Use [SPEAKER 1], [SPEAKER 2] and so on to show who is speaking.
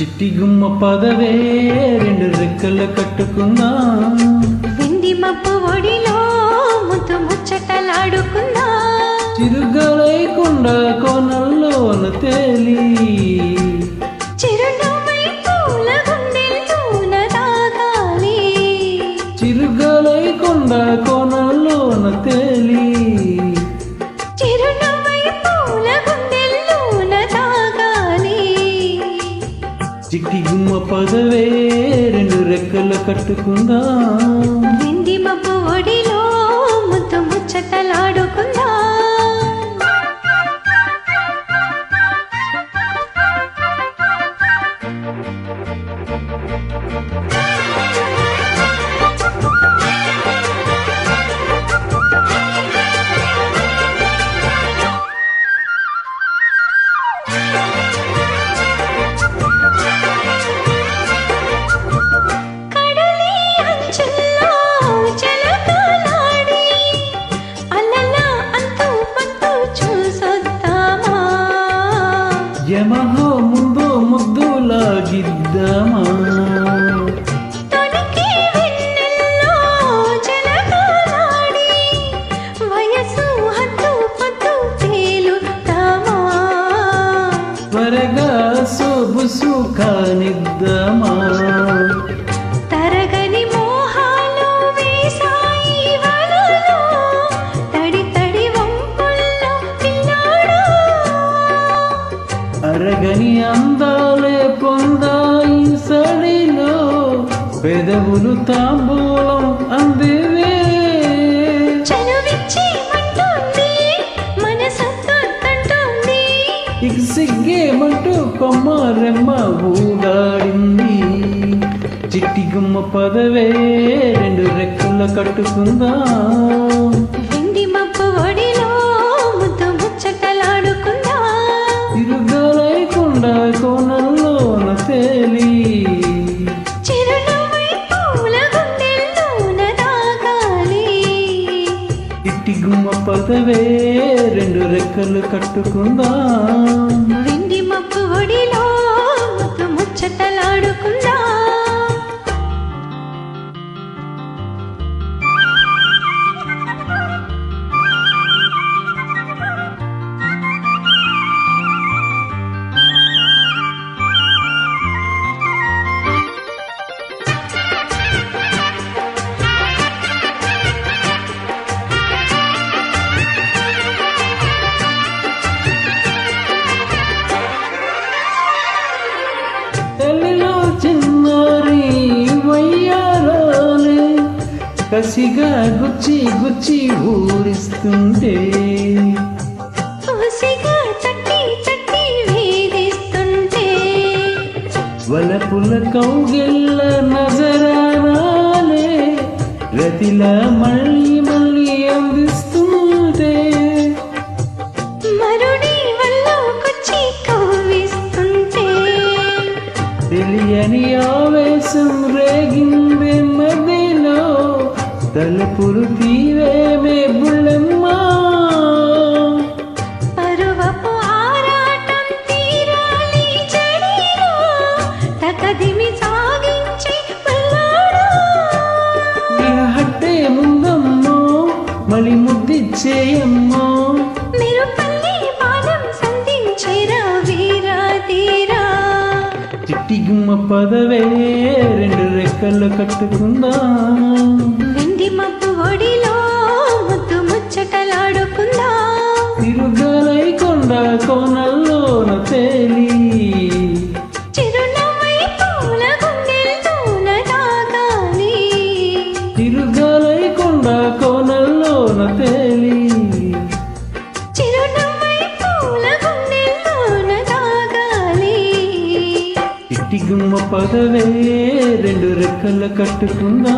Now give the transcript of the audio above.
[SPEAKER 1] చిట్టి గుమ్మ పదవే రెండు రెక్కలు కట్టుకుందా పదవే రెండు రెక్కలు కట్టుకుందా.
[SPEAKER 2] వెండి మబ్బు ఒడిలో ముద్దు ముచ్చటలాడుకుందా.
[SPEAKER 1] యమహో ముందు ముద్దులాగిద్దామా? త్వరగా సొబుసు కానిద్దామా అరగని అందాలే పొందాయి సడిలో పెదవులు తాంబూలం అందివే. ఇక సిగ్గేమంటూ కొమ్మ రెమ్మ ఊగాడింది చిట్టి గుమ్మ పదవే రెండు రెక్కల కట్టుకుందా. పదవే రెండు రెక్కలు కట్టుకుందా.
[SPEAKER 2] వెండి మబ్బు
[SPEAKER 1] కసిగా గుచ్చి గుచ్చి ఊరిస్తుంటే. వలపుల కౌగిల్ల నజరానాలే రతిలా మళ్ళీ మళ్ళీ అందిస్తుంటే. తెలియని ఆవేశం రేగింది తలుపులు తీవేమే బుళ్ళమ్మా
[SPEAKER 2] పరువపు ఆరాటం తీరాలి చెడిలో తకదిమి సాగించి పిల్లాడు.
[SPEAKER 1] ఇహ హట్టే ముందమ్మో మళ్ళీ ముద్దిచ్చేయమ్మో
[SPEAKER 2] మీరు పల్లి పాదం సంధించేరా వీరా తీరా
[SPEAKER 1] చిట్టి గుమ్మ పదవే రెండు రెక్కలు కట్టుకుందా. చిట్టి గుమ్మ పదవే రెండు రెక్కలు కట్టుకుందా